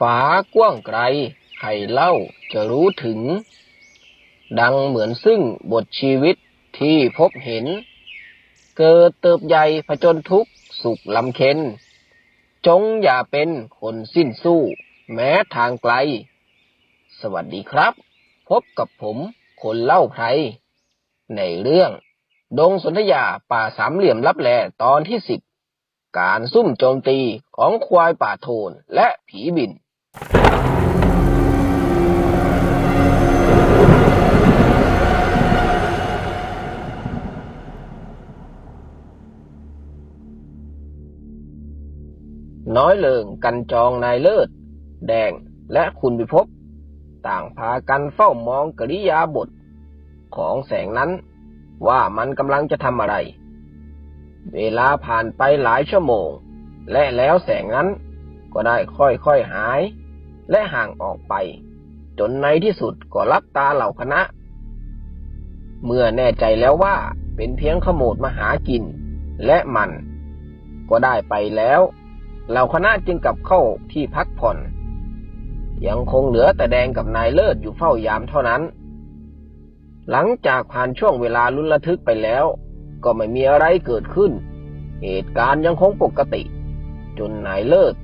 ฝากว้างไกลใครเล่าจะรู้ถึง ดังเหมือนซึ่งบทชีวิตที่พบเห็น เกิดเติบใหญ่ผจญทุกข์สุขลำเค็น จงอย่าเป็นคนสิ้นสู้ แม้ทางไกล สวัสดีครับ พบกับผมคนเล่าไพรในเรื่อง ดงสนธยาป่าสามเหลี่ยมลับแลตอนที่สิบการซุ่มโจมตีของควายป่าโทนและผีบิน น้อยเลิงกันจองนายเลิศ แดงและคุณพิภพ ต่างพากันเฝ้ามองกริยาบท ของแสงนั้น ว่ามันกำลังจะทำอะไร เวลาผ่านไปหลายชั่วโมง และแล้วแสงนั้นก็ได้ค่อยๆหาย และห่างออกไป จนในที่สุดก็รับตาเหล่าคณะ เมื่อแน่ใจแล้วว่าเป็นเพียงขโมดมาหากิน และมัน ก็ได้ไปแล้วเหล่าคณะจึงกลับเข้าที่พักผ่อน ยังคงเหลือแต่แดงกับนายเลิศอยู่เฝ้ายามเท่านั้น หลังจากผ่านช่วงเวลาลุ้นระทึกไปแล้ว ก็ไม่มีอะไรเกิดขึ้น เหตุการณ์ยังคงปกติ จนนายเลิศ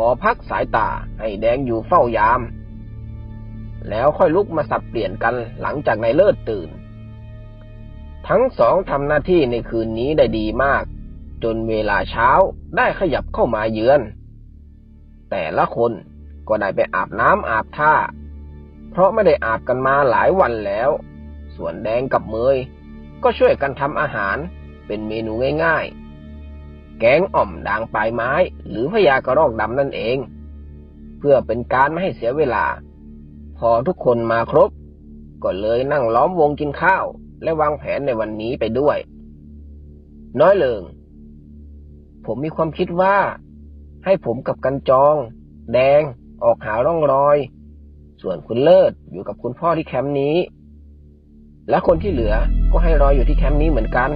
ขอพักสายตาให้แดงอยู่เฝ้ายาม แล้วค่อยลุกมาสับเปลี่ยนกันหลังจากนายเลิศตื่น ทั้งสองทำหน้าที่ในคืนนี้ได้ดีมาก จนเวลาเช้าได้ขยับเข้ามาเยือน แต่ละคนก็ได้ไปอาบน้ำอาบท่า เพราะไม่ได้อาบกันมาหลายวันแล้ว ส่วนแดงกับเมยก็ช่วยกันทำอาหารเป็นเมนูง่ายๆ แกงอ่อมด่างปลายไม้ หรือพญากระรอกดำนั่นเอง เพื่อเป็นการไม่ให้เสียเวลา พอทุกคนมาครบ ก็เลยนั่งล้อมวงกินข้าว และวางแผนในวันนี้ไปด้วย น้อยเลิง ผมมีความคิดว่า ให้ผมกับกันจอง แดง ออกหาร่องรอย ส่วนคุณเลิศอยู่กับคุณพ่อที่แคมป์นี้ และคนที่เหลือก็ให้รออยู่ที่แคมป์นี้เหมือนกัน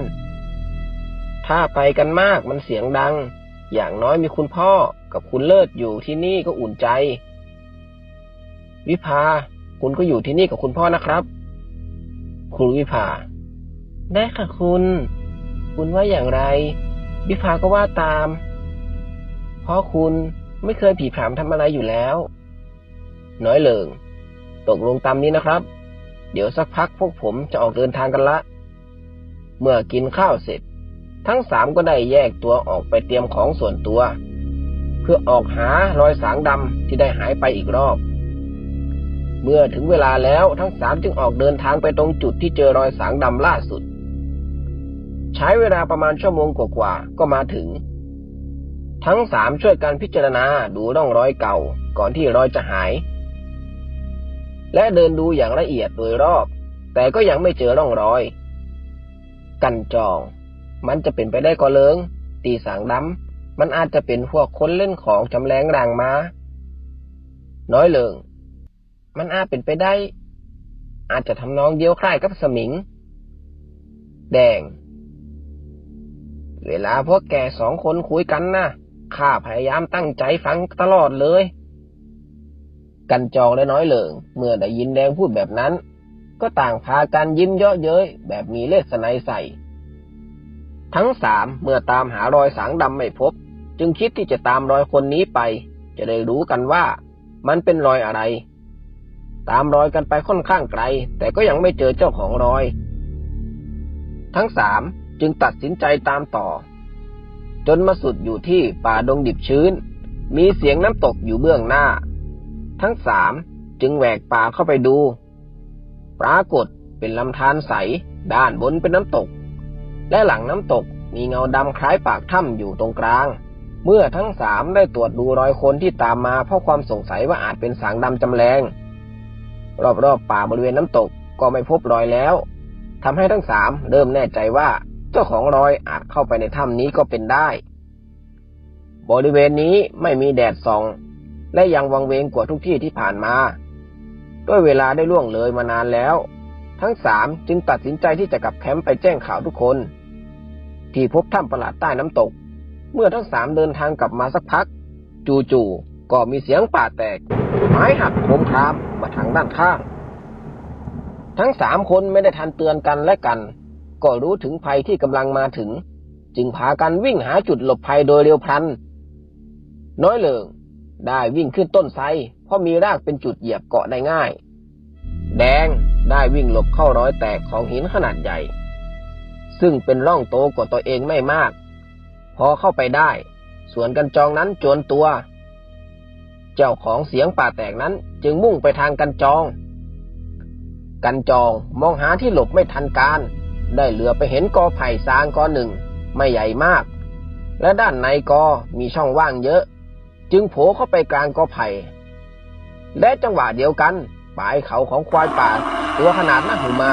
ถ้าไปกันมากมันเสียงดัง อย่างน้อยมีคุณพ่อกับคุณเลิศอยู่ที่นี่ก็อุ่นใจ วิภา คุณก็อยู่ที่นี่กับคุณพ่อนะครับครูวิภา ได้ค่ะคุณ คุณว่าอย่างไร วิภาก็ว่าตาม เพราะคุณไม่เคยผีผามทำอะไรอยู่แล้ว น้อยเลิง ตกลงตามนี้นะครับ เดี๋ยวสักพักพวกผมจะออกเดินทางกันละ เมื่อกินข้าวเสร็จ ทั้งสามก็ได้แยกตัวออกไปเตรียมของส่วนตัว เพื่อออกหารอยสางดำที่ได้หายไปอีกรอบ เมื่อถึงเวลาแล้วทั้งสามจึงออกเดินทางไปตรงจุดที่เจอรอยสางดำล่าสุด ใช้เวลาประมาณชั่วโมงกว่าๆก็มาถึง ทั้งสามช่วยกันพิจารณาดูร่องรอยเก่าก่อนที่รอยจะหาย และเดินดูอย่างละเอียดโดยรอบ แต่ก็ยังไม่เจอร่องรอย กันจอง มันจะเป็นไปได้ก็เลิง ตีสางดำมันอาจจะเป็นพวกคนเล่นของจำแรงรางมา น้อยเลิง มันอาจเป็นไปได้ อาจจะทำนองเดียวคล้ายกับสมิง แดง เวลาพวกแกสองคนคุยกันนะข้าพยายามตั้งใจฟังตลอดเลย กันจองและน้อยเหลิง เมื่อได้ยินแดงพูดแบบนั้น ก็ต่างพากันยิ้มเยาะเย้ยแบบมีเลสไนใส่ ทั้งสามเมื่อตามหารอยสางดำไม่พบ จึงคิดที่จะตามรอยคนนี้ไป จะได้รู้กันว่า มันเป็นรอยอะไร ตามรอยกันไปค่อนข้างไกล แต่ก็ยังไม่เจอเจ้าของรอย ทั้งสามจึงตัดสินใจตามต่อ จนมาสุดอยู่ที่ป่าดงดิบชื้น มีเสียงน้ำตกอยู่เบื้องหน้า ทั้งสามจึงแหวกป่าเข้าไปดู ปรากฏเป็นลำธารใส ด้านบนเป็นน้ำตก และหลังน้ำตกมีเงาดำคล้ายปากถ้ำอยู่ตรงกลาง เมื่อทั้งสามได้ตรวจดูรอยคนที่ตามมาเพราะความสงสัยว่าอาจเป็นสางดำจำแรง รอบๆป่าบริเวณน้ำตกก็ไม่พบรอยแล้วทำให้ทั้งสามเริ่มแน่ใจว่าเจ้าของรอยอาจเข้าไปในถ้ำนี้ก็เป็นได้ บริเวณนี้ไม่มีแดดส่อง และยังวังเวงกว่าทุกที่ที่ผ่านมาด้วยเวลาได้ล่วงเลยมานานแล้ว ทั้งสามจึงตัดสินใจที่จะกลับแคมป์ไปแจ้งข่าวทุกคน ที่พบถ้ำประหลาดใต้น้ำตก เมื่อทั้งสามเดินทางกลับมาสักพัก จู่ๆก็มีเสียงป่าแตก ไม้หักโคมครามมาทางด้านข้าง ทั้งสามคนไม่ได้ทันเตือนกันและกัน ก็รู้ถึงภัยที่กำลังมาถึง จึงพากันวิ่งหาจุดหลบภัยโดยเร็วพลัน น้อยเลิงได้วิ่งขึ้นต้นไทรเพราะมีรากเป็นจุดเหยียบเกาะได้ง่าย แดงได้วิ่งหลบเข้ารอยแตกของหินขนาดใหญ่ ซึ่งเป็นร่องโตกว่าตัวเองไม่มาก พอเข้าไปได้ ส่วนกันจองนั้นโจรตัว เจ้าของเสียงป่าแตกนั้นจึงมุ่งไปทางกันจอง กันจองมองหาที่หลบไม่ทันการ ได้เหลือไปเห็นกอไผ่ซางกอหนึ่ง ไม่ใหญ่มาก และด้านในกอมีช่องว่างเยอะ จึงโผล่เข้าไปกลางกอไผ่ และจังหวะเดียวกันปลายเขาของควายป่า ตัวขนาดหน้าหูมา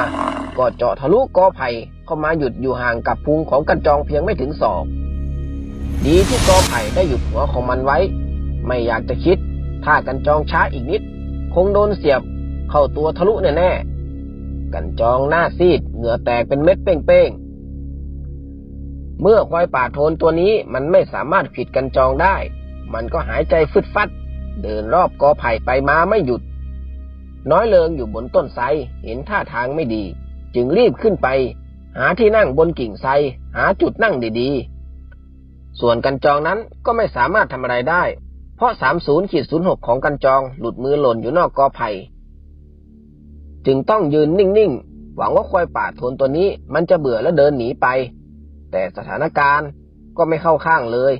ก็เจาะทะลุกอไผ่เข้ามาหยุดอยู่ห่างกับพุงของกันจองเพียงไม่ถึงศอก ดีที่กอไผ่ได้หยุดหัวของมันไว้ ไม่อยากจะคิด ถ้ากันจองช้าอีกนิด คงโดนเสียบ เข้าตัวทะลุแน่ๆกันจองหน้าซีดเหงื่อแตกเป็นเม็ดเป้งๆ เมื่อควายป่าโทนตัวนี้มันไม่สามารถผิดกันจองได้ มันก็หายใจฟึดฟัด เดินรอบกอไผ่ไปมาไม่หยุดน้อยเลิงอยู่บนต้นไทรเห็นท่าทางไม่ดี จึงรีบขึ้นไป หาที่นั่งบนกิ่งไทรหาจุดนั่งดีๆ ส่วนกันจองนั้นก็ไม่สามารถทำอะไรได้ เพราะ 30ขีด06 ของกันจองหลุดมือหล่นอยู่นอกกอไผ่จึงต้องยืนนิ่งๆ หวังว่าควายป่าโทนตัวนี้มันจะเบื่อและเดินหนีไป แต่สถานการณ์ก็ไม่เข้าข้างเลย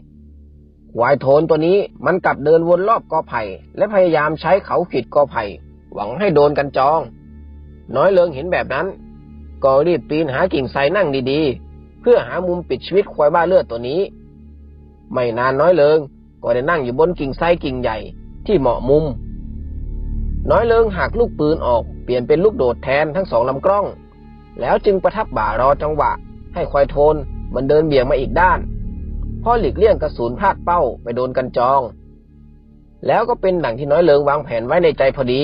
ควายโทนตัวนี้มันกลับเดินวนรอบกอไผ่ และพยายามใช้เขาขีดกอไผ่ หวังให้โดนกันจอง น้อยเลิงเห็นแบบนั้น ก็รีบปีนหากิ่งไทรนั่งดีๆ เพื่อหามุมปิดชีวิตควายบ้าเลือดตัวนี้ ไม่นานน้อยเลิง ก็ได้นั่งอยู่บนกิ่งไทรกิ่งใหญ่ที่เหมาะมุม น้อยเลิงหักลูกปืนออกเปลี่ยนเป็นลูกโดดแทนทั้งสองลำกล้อง แล้วจึงประทับบ่ารอจังหวะ ให้ควายโทนมันเดินเบี่ยงมาอีกด้านเพ่อหลีกเลี่ยงกระสุนพลาดเป้าไปโดนกันจอง แล้วก็เป็นดังที่น้อยเลิงวางแผนไว้ในใจพอดี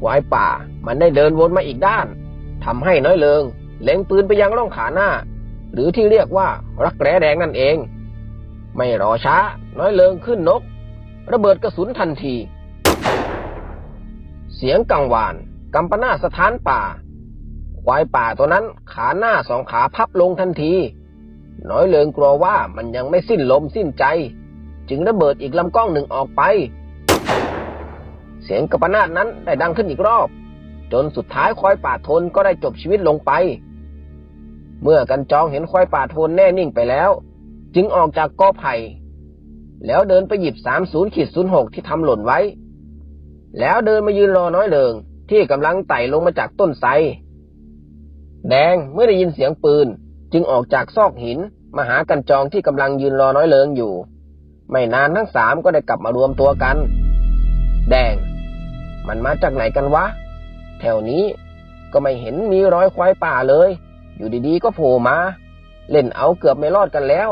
ควายป่ามันได้เดินวนมาอีกด้าน ทำให้น้อยเลิง เล็งปืนไปยังร่องขาหน้า หรือที่เรียกว่ารักแร้แดงนั่นเอง ไม่รอช้า น้อยเลิงขึ้นนก ระเบิดกระสุนทันที เสียงกังวานกำปนาสถานป่า ควายป่าตัวนั้นขาหน้าสองขาพับลงทันที น้อยเลิงกลัวว่ามันยังไม่สิ้นลมสิ้นใจ จึงระเบิดอีกลำกล้องหนึ่งออกไป เสียงกระปนาดนั้นได้ดังขึ้นอีกรอบ จนสุดท้ายควายป่าทนก็ได้จบชีวิตลงไป เมื่อกันจองเห็นควายป่าทนแน่นิ่งไปแล้ว จึงออกจากกอไผ่แล้วเดินไปหยิบสามศูนย์ขีดศูนย์หกที่ทำหล่นไว้ แล้วเดินมายืนรอน้อยเลิง ที่กำลังไต่ลงมาจากต้นไทรแดงเมื่อได้ยินเสียงปืน จึงออกจากซอกหินมาหากันจองที่กำลังยืนรอน้อยเลิงอยู่ ไม่นานทั้งสามก็ได้กลับมารวมตัวกัน แดง มันมาจากไหนกันวะ แถวนี้ก็ไม่เห็นมีรอยควายป่าเลย อยู่ดีๆก็โผล่มา เล่นเอาเกือบไม่รอดกันแล้ว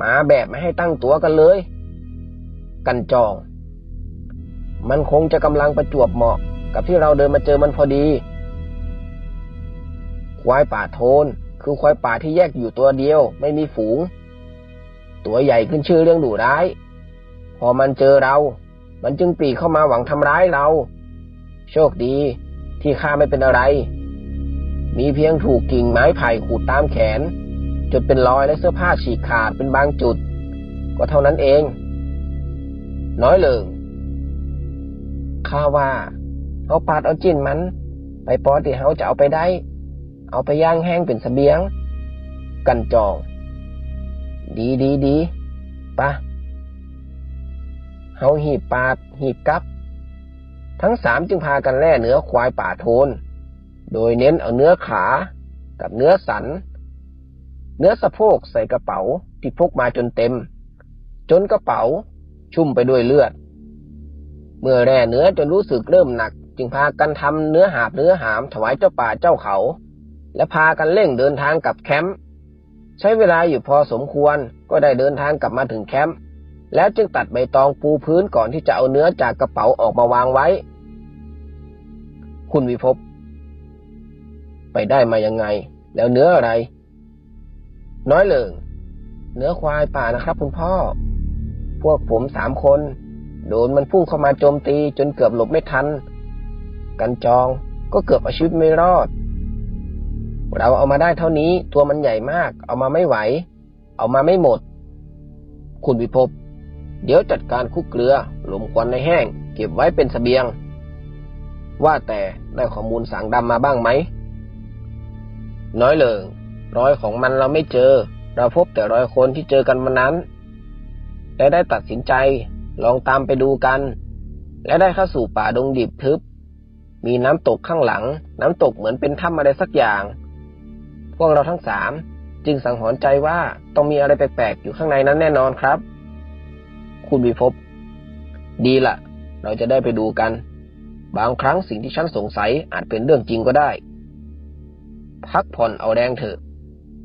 มาแบบไม่ให้ตั้งตัวกันเลย กันจอง มันคงจะกำลังประจวบเหมาะกับที่เราเดินมาเจอมันพอดี ควายป่าโทนคือควายป่าที่แยกอยู่ตัวเดียวไม่มีฝูง ตัวใหญ่ขึ้นชื่อเรื่องดุร้าย พอมันเจอเรา มันจึงปรีเข้ามาหวังทำร้ายเรา โชคดี ที่ข้าไม่เป็นอะไร มีเพียงถูกกิ่งไม้ไผ่ขูดตามแขน จนเป็นรอยและเสื้อผ้าฉีกขาดเป็นบางจุด ก็เท่านั้นเอง น้อยเลิงข้าว่าเอาปาดเอาจิ้นมัน ไปปอที่เฮาจะเอาไปได้ เอาไปย่างแห้งเป็นสเสบียง กันจอง ดีดีดีปะเฮาหีบปาดหีบกับ ทั้งสามจึงพากันแล่เนื้อควายป่าโทน โดยเน้นเอาเนื้อขากับเนื้อสัน เนื้อสะโพกใส่กระเป๋าที่พกมาจนเต็ม จนกระเป๋าชุ่มไปด้วยเลือด เมื่อแร่เนื้อจนรู้สึกเริ่มหนัก จึงพากันทำเนื้อหาบเนื้อหามถวายเจ้าป่าเจ้าเขา และพากันเร่งเดินทางกลับแคมป์ใช้เวลาอยู่พอสมควรก็ได้เดินทางกลับมาถึงแคมป์ แล้วจึงตัดใบตองปูพื้นก่อนที่จะเอาเนื้อจากกระเป๋าออกมาวางไว้ คุณวิภพไปได้มายังไง แล้วเนื้ออะไร น้อยเลิงเนื้อควายป่านะครับ คุณพ่อ พวกผมสามคน โดนมันพุ่งเข้ามาโจมตีจนเกือบหลบไม่ทัน กันจองก็เกือบเอาชีวิตไม่รอด เราเอามาได้เท่านี้ ตัวมันใหญ่มาก เอามาไม่ไหว เอามาไม่หมด คุณวิภพ เดี๋ยวจัดการคุกเกลือหลุมควันในแห้ง เก็บไว้เป็นสเสบียง ว่าแต่ได้ข้อมูลสางดำมาบ้างไหม น้อยเลิงรอยของมันเราไม่เจอ เราพบแต่รอยคนที่เจอกันวันนั้น และได้ตัดสินใจลองตามไปดูกัน และได้เข้าสู่ป่าดงดิบทึบ มีน้ำตกข้างหลัง น้ำตกเหมือนเป็นถ้ำอะไรสักอย่าง พวกเราทั้งสามจึงสังหรณ์ใจว่าต้องมีอะไรแปลกๆอยู่ข้างในนั้นแน่นอนครับ คุณวิภพดีละเราจะได้ไปดูกัน บางครั้งสิ่งที่ฉันสงสัยอาจเป็นเรื่องจริงก็ได้ พักผ่อนเอาแรงเถอะ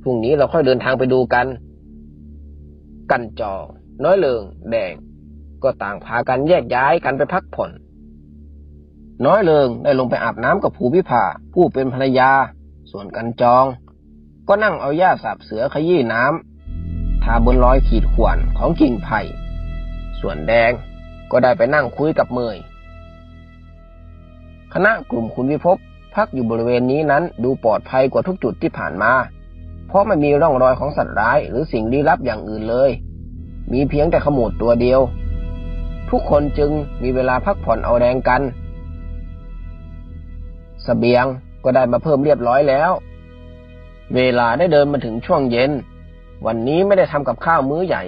พรุ่งนี้เราค่อยเดินทางไปดูกัน กันจอ น้อยเลิง แดง ก็ต่างพากันแยกย้ายกันไปพักผ่อน น้อยเลิงได้ลงไปอาบน้ำกับภูพิภาผู้เป็นภรรยา ส่วนกันจอง ก็นั่งเอาหญ้าสาบเสือขยี้น้ำทาบนรอยขีดข่วนของกิ่งไผ่ ส่วนแดงก็ได้ไปนั่งคุยกับเมยคณะกลุ่มคุณวิภพพักอยู่บริเวณนี้นั้นดูปลอดภัยกว่าทุกจุดที่ผ่านมา เพราะไม่มีร่องรอยของสัตว์ร้ายหรือสิ่งลี้ลับอย่างอื่นเลย มีเพียงแต่ขมูดตัวเดียว ทุกคนจึงมีเวลาพักผ่อนเอาแรงกันสเสบียงก็ได้มาเพิ่มเรียบร้อยแล้ว เวลาได้เดินมาถึงช่วงเย็น วันนี้ไม่ได้ทำกับข้าวมื้อใหญ่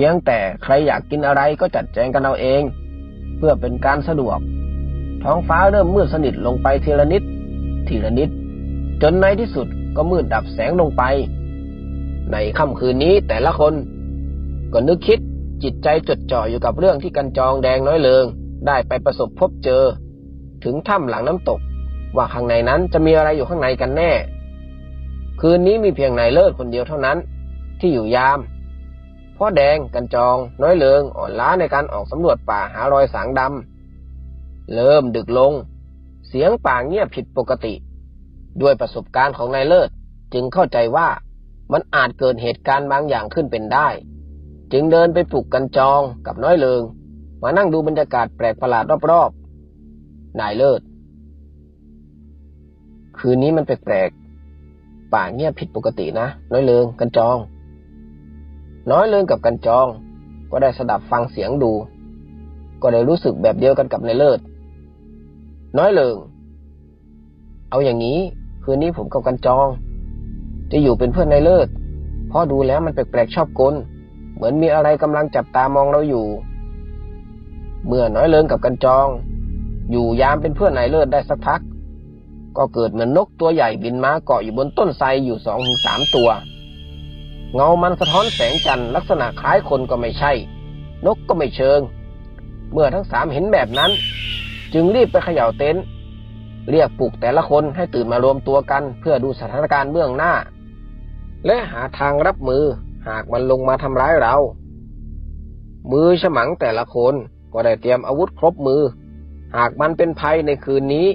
พียงแต่ใครอยากกินอะไรก็จัดแจงกันเอาเอง เพื่อเป็นการสะดวก ท้องฟ้าเริ่มมืดสนิทลงไปทีละนิด ทีละนิด จนในที่สุดก็มืดดับแสงลงไป ในค่ำคืนนี้แต่ละคน ก็นึกคิดจิตใจจดจ่ออยู่กับเรื่องที่กันจองแดงน้อยเลิง ได้ไปประสบพบเจอ ถึงถ้ำหลังน้ำตก ว่าข้างในนั้นจะมีอะไรอยู่ข้างในกันแน่ คืนนี้มีเพียงนายเลิศคนเดียวเท่านั้น ที่อยู่ยาม พ่อแดง กันจอง น้อยเลิง อ่อนล้าในการออกสำรวจป่าหารอยสางดำ เริ่มดึกลง เสียงป่าเงียบผิดปกติ ด้วยประสบการณ์ของนายเลิศ จึงเข้าใจว่ามันอาจเกิดเหตุการณ์บางอย่างขึ้นเป็นได้ จึงเดินไปปลุกกันจองกับน้อยเลิง มานั่งดูบรรยากาศแปลกประหลาดรอบๆ นายเลิศ คืนนี้มันแปลกๆ ป่าเงียบผิดปกตินะ น้อยเลิง กันจอง น้อยเลิงกับกันจอง ก็ได้สดับฟังเสียงดู ก็ได้รู้สึกแบบเดียวกันกับในเลิศ น้อยเลิงเอาอย่างนี้คืนนี้ผมกับกันจอง จะอยู่เป็นเพื่อนในเลิศเพราะดูแล้วมันแปลกๆชอบกลเหมือนมีอะไรกำลังจับตามองเราอยู่ เมื่อน้อยเลิงกับกันจอง อยู่ยามเป็นเพื่อนนายเลิศได้สักพัก ก็เกิดเหมือนนกตัวใหญ่บินมาเกาะอยู่บนต้นไทรอยู่สองถึงสามตัว เงามันสะท้อนแสงจันทร์ลักษณะคล้ายคนก็ไม่ใช่ นกก็ไม่เชิง เมื่อทั้งสามเห็นแบบนั้น จึงรีบไปเขย่าเต็นท์เรียกปลุกแต่ละคนให้ตื่นมารวมตัวกัน เพื่อดูสถานการณ์เบื้องหน้า และหาทางรับมือหากมันลงมาทำร้ายเรา มือฉมังแต่ละคนก็ได้เตรียมอาวุธครบมือ หากมันเป็นภัยในคืนนี้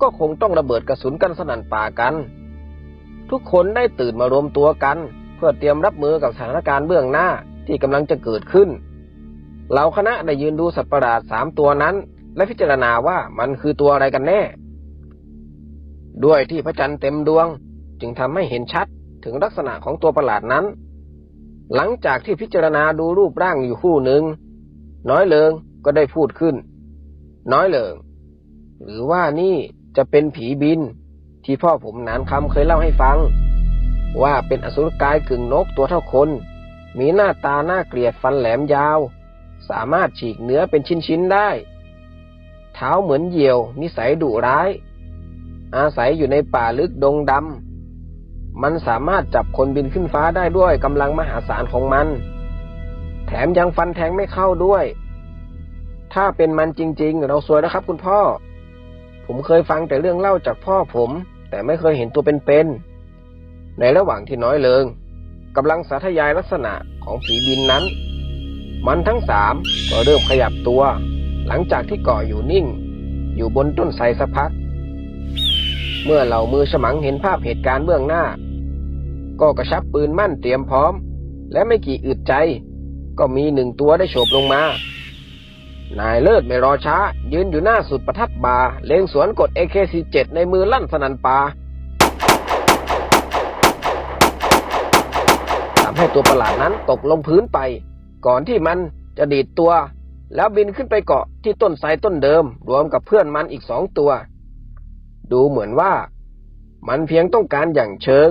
ก็คงต้องระเบิดกระสุนกันสนั่นป่ากัน ทุกคนได้ตื่นมารวมตัวกัน เพื่อเตรียมรับมือกับสถานการณ์เบื้องหน้าที่กำลังจะเกิดขึ้น เหล่าคณะได้ยืนดูสัตว์ประหลาดสามตัวนั้น และพิจารณาว่ามันคือตัวอะไรกันแน่ ด้วยที่พระจันทร์เต็มดวง จึงทำให้เห็นชัดถึงลักษณะของตัวประหลาดนั้น หลังจากที่พิจารณาดูรูปร่างอยู่คู่หนึ่ง น้อยเลิงก็ได้พูดขึ้น น้อยเลิง หรือว่านี่จะเป็นผีบินที่พ่อผมนานคำเคยเล่าให้ฟัง ว่าเป็นอสุรกายกึ่งนกตัวเท่าคน มีหน้าตาหน้าเกลียดฟันแหลมยาว สามารถฉีกเนื้อเป็นชิ้นๆได้ เท้าเหมือนเหยี่ยว นิสัยดุร้าย อาศัยอยู่ในป่าลึกดงดำ มันสามารถจับคนบินขึ้นฟ้าได้ด้วยกำลังมหาศาลของมัน แถมยังฟันแทงไม่เข้าด้วย ถ้าเป็นมันจริง ๆ เราสวยนะครับคุณพ่อ ผมเคยฟังแต่เรื่องเล่าจากพ่อผม แต่ไม่เคยเห็นตัวเป็นๆ ในระหว่างที่น้อยเลิงกำลังสาธยายลักษณะของผีบินนั้น มันทั้งสามก็เริ่มขยับตัว หลังจากที่เกาะอยู่นิ่ง อยู่บนต้นไทรสักพัก เมื่อเหล่ามือฉมังเห็นภาพเหตุการณ์เบื้องหน้า ก็กระชับปืนมั่นเตรียมพร้อม และไม่กี่อึดใจ ก็มีหนึ่งตัวได้โฉบลงมา นายเลิศไม่รอช้า ยืนอยู่หน้าสุดประทัดบาเล็งสวนกด AK47 ในมือลั่นสนันปาทำให้ตัวประหลาดนั้นตกลงพื้นไป ก่อนที่มันจะดีดตัว แล้วบินขึ้นไปเกาะที่ต้นไทรต้นเดิม รวมกับเพื่อนมันอีกสองตัว ดูเหมือนว่า มันเพียงต้องการอย่างเชิง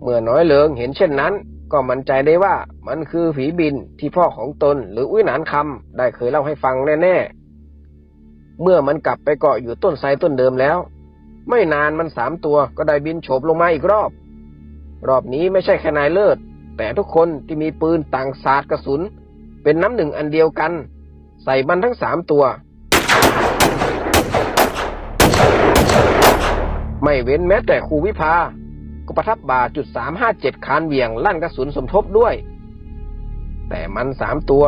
เมื่อน้อยเลิงเห็นเช่นนั้น ก็มั่นใจได้ว่ามันคือผีบินที่พ่อของตนหรืออุ้ยหนานคำได้เคยเล่าให้ฟังแน่ๆ เมื่อมันกลับไปเกาะอยู่ต้นไทรต้นเดิมแล้ว ไม่นานมันสามตัวก็ได้บินโฉบลงมาอีกรอบ รอบนี้ไม่ใช่แค่นายเลิศ แต่ทุกคนที่มีปืนต่างศาสตร์กระสุน เป็นน้ำหนึ่งอันเดียวกัน ใส่มันทั้งสามตัว ไม่เว้นแม้แต่ครูวิภา ก็ประทับบาจุดสามห้าเจ็ดคานเวี่ยงลั่นกระสุนสมทบด้วย แต่มันสามตัว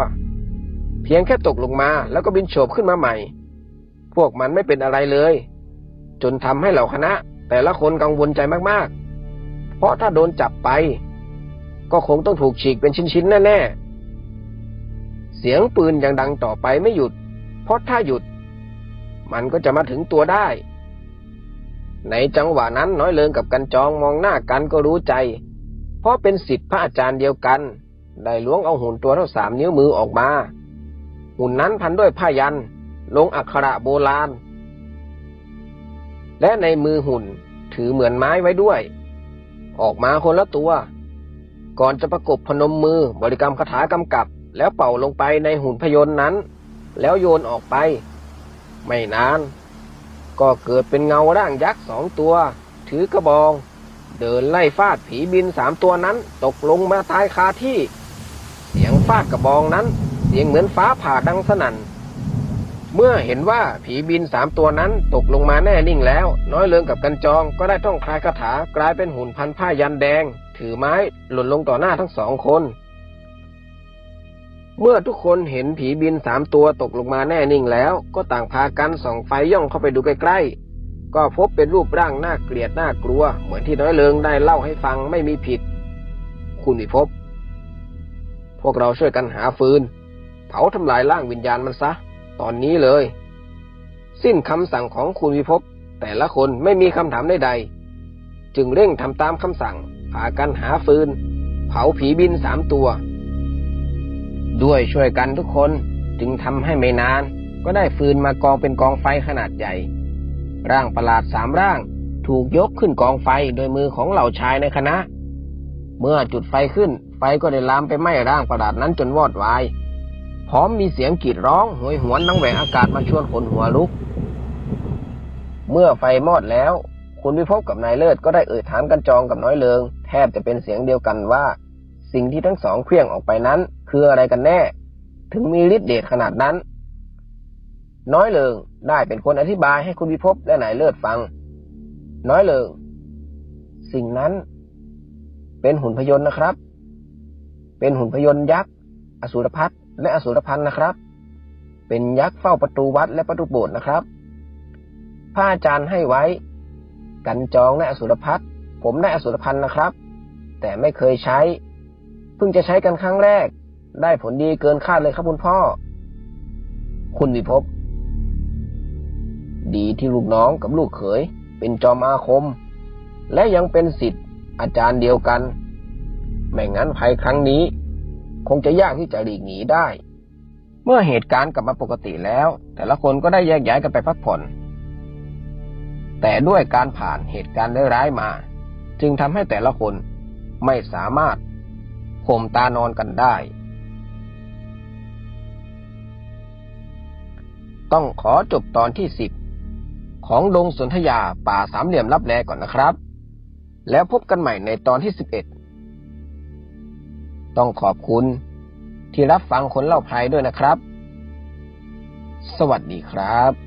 เพียงแค่ตกลงมาแล้วก็บินโฉบขึ้นมาใหม่ พวกมันไม่เป็นอะไรเลย จนทำให้เหล่าคณะ แต่ละคนกังวลใจมากๆ เพราะถ้าโดนจับไป ก็คงต้องถูกฉีกเป็นชิ้นๆแน่ๆ เสียงปืนยังดังต่อไปไม่หยุด เพราะถ้าหยุด มันก็จะมาถึงตัวได้ ในจังหวะนั้นน้อยเลิงกับกันจองมองหน้ากันก็รู้ใจ เพราะเป็นสิทธิพระอาจารย์เดียวกัน ได้ล้วงเอาหุ่นตัวเท่าสามนิ้วมือออกมา หุ่นนั้นพันด้วยผ้ายัน ลงอักขระโบราณ และในมือหุ่นถือเหมือนไม้ไว้ด้วย ออกมาคนละตัว ก่อนจะประกบพนมมือบริกรรมคาถากำกับ แล้วเป่าลงไปในหุ่นพยนต์นั้น แล้วโยนออกไป ไม่นาน ก็เกิดเป็นเงาร่างยักษ์สองตัว ถือกระบอง เดินไล่ฟาดผีบินสามตัวนั้น ตกลงมาตายคาที่ เสียงฟาดกระบองนั้น เสียงเหมือนฟ้าผ่าดังสนั่น เมื่อเห็นว่าผีบินสามตัวนั้นตกลงมาแน่นิ่งแล้ว น้อยเลิงกับกันจองก็ได้ท่องคลายคาถากลายเป็นหุ่นพันผ้ายันแดง ถือไม้หล่นลงต่อหน้าทั้งสองคน เมื่อทุกคนเห็นผีบินสามตัวตกลงมาแน่นิ่งแล้ว ก็ต่างพากันส่องไฟย่องเข้าไปดูใกล้ๆ ก็พบเป็นรูปร่างน่าเกลียดน่ากลัว เหมือนที่น้อยเลิงได้เล่าให้ฟังไม่มีผิด คุณวิภพพวกเราช่วยกันหาฟืน เผาทำลายร่างวิญญาณมันซะ ตอนนี้เลย สิ้นคำสั่งของคุณวิภพแต่ละคนไม่มีคำถามใดๆจึงเร่งทำตามคำสั่งพากันหาฟืน เผาผีบินสามตัว ด้วยช่วยกันทุกคนจึงทำให้ไม่นาน ก็ได้ฟืนมากองเป็นกองไฟขนาดใหญ่ ร่างประหลาดสามร่างถูกยกขึ้นกองไฟโดยมือของเหล่าชายในคณะ เมื่อจุดไฟขึ้น ไฟก็ได้ลามไปไหม้ร่างประหลาดนั้นจนวอดวาย พร้อมมีเสียงกรีดร้องโหยหวนดังแหวกอากาศมาชวนขนหัวลุก เมื่อไฟมอดแล้ว คุณวิภพกับนายเลิศก็ได้เอ่ยถามกันจองกับน้อยเลิง แทบจะเป็นเสียงเดียวกันว่า สิ่งที่ทั้งสองเคลื่องออกไปนั้น คืออะไรกันแน่ ถึงมีฤทธิ์เดชขนาดนั้น น้อยเลิงได้เป็นคนอธิบายให้คุณวิภพและนายเลิศฟัง น้อยเลิง สิ่งนั้น เป็นหุ่นพยนต์นะครับ เป็นหุ่นพยนต์ยักษ์ อสูรพัฒและอสูรพันธ์นะครับ เป็นยักษ์เฝ้าประตูวัดและประตูโบสถ์นะครับพระอาจารย์ให้ไว้ กันจองและอสูรพัฒผมได้อสูรพันธ์นะครับ แต่ไม่เคยใช้ เพิ่งจะใช้กันครั้งแรก ได้ผลดีเกินคาดเลยครับคุณพ่อ คุณวิภพดีที่ลูกน้องกับลูกเขย เป็นจอมอาคม และยังเป็นสิทธิ์อาจารย์เดียวกัน ไม่งั้นภัยครั้งนี้ คงจะยากที่จะหลีกหนีได้ เมื่อเหตุการณ์กลับมาปกติแล้ว แต่ละคนก็ได้แยกย้ายกันไปพักผ่อน แต่ด้วยการผ่านเหตุการณ์ร้ายๆมา จึงทำให้แต่ละคนไม่สามารถข่มตานอนกันได้ ต้องขอจบตอนที่สิบของดงสนธยาป่าสามเหลี่ยมรับแลก่อนนะครับ แล้วพบกันใหม่ในตอนที่สิบเอ็ด ต้องขอบคุณ ที่รับฟังคนเล่าภัยด้วยนะครับ สวัสดีครับ